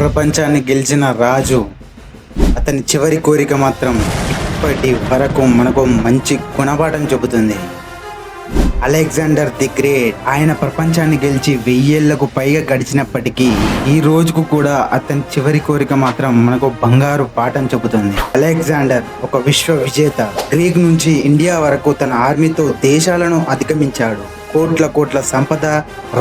ప్రపంచాన్ని గెలిచిన రాజు అతని చివరి కోరిక మాత్రం ఇప్పటి వరకు మనకు మంచి గుణపాఠం చెబుతుంది. అలెగ్జాండర్ ది గ్రేట్ ఆయన ప్రపంచాన్ని గెలిచి వెయ్యేళ్ళకు పైగా గడిచినప్పటికీ ఈ రోజుకు కూడా అతని చివరి కోరిక మాత్రం మనకు బంగారు పాఠం చెబుతుంది. అలెగ్జాండర్ ఒక విశ్వ విజేత. గ్రీక్ నుంచి ఇండియా వరకు తన ఆర్మీతో దేశాలను అధిగమించాడు. కోట్ల కోట్ల సంపద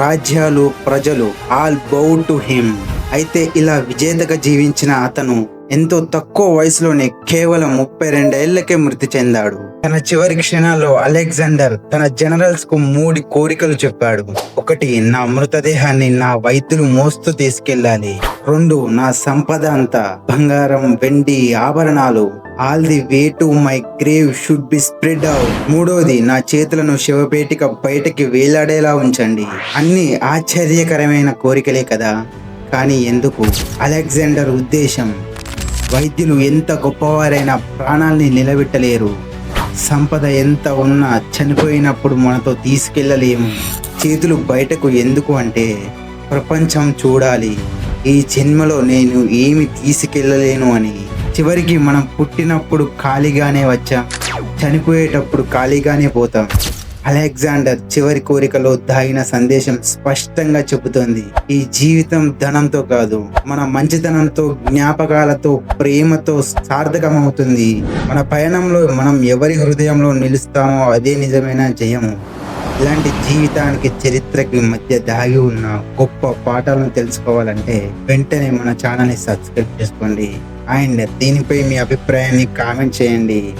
రాజ్యాలు ప్రజలు ఆల్ బౌ టు హిమ్. అయితే ఇలా విజేతగా జీవించిన అతను ఎంతో తక్కువ వయసులోనే కేవలం ముప్పై రెండేళ్ళకే మృతి చెందాడు. తన చివరి క్షణాల్లో అలెగ్జాండర్ తన జనరల్స్కు మూడు కోరికలు చెప్పాడు. ఒకటి నా మృతదేహాన్ని నా వైద్యులు మోస్తూ తీసుకెళ్ళాలి. రెండు నా సంపద అంతా బంగారం వెండి ఆభరణాలు all the way to my grave should be spread out మూడోది నా చేతులను శివపేటిక బయటకి వేలాడేలా ఉంచండి. అన్ని ఆశ్చర్యకరమైన కోరికలే కదా. కానీ ఎందుకు? అలెగ్జాండర్ ఉద్దేశం. వైద్యులు ఎంత గొప్పవారైనా ప్రాణాల్ని నిలబెట్టలేరు. సంపద ఎంత ఉన్నా చనిపోయినప్పుడు మనతో తీసుకెళ్ళలేము. చేతులు బయటకు ఎందుకు అంటే ప్రపంచం చూడాలి. ఈ జన్మలో నేను ఏమి తీసుకెళ్ళలేను అని. చివరికి మనం పుట్టినప్పుడు ఖాళీగానే వచ్చాం. చనిపోయేటప్పుడు ఖాళీగానే పోతాం. అలెగ్జాండర్ చివరి కోరికలో దాగిన సందేశం స్పష్టంగా చెబుతోంది. ఈ జీవితం ధనంతో కాదు మన మంచితనంతో జ్ఞాపకాలతో ప్రేమతో సార్థకమవుతుంది. మన పయనంలో మనం ఎవరి హృదయంలో నిలుస్తామో అదే నిజమైన జయము ఇలాంటి జీవితానికి చరిత్రకి మధ్య దాగి ఉన్న గొప్ప పాఠాలను తెలుసుకోవాలంటే వెంటనే మన ఛానల్ని సబ్స్క్రైబ్ చేసుకోండి. అండ్ దీనిపై మీ అభిప్రాయాన్ని కామెంట్ చేయండి.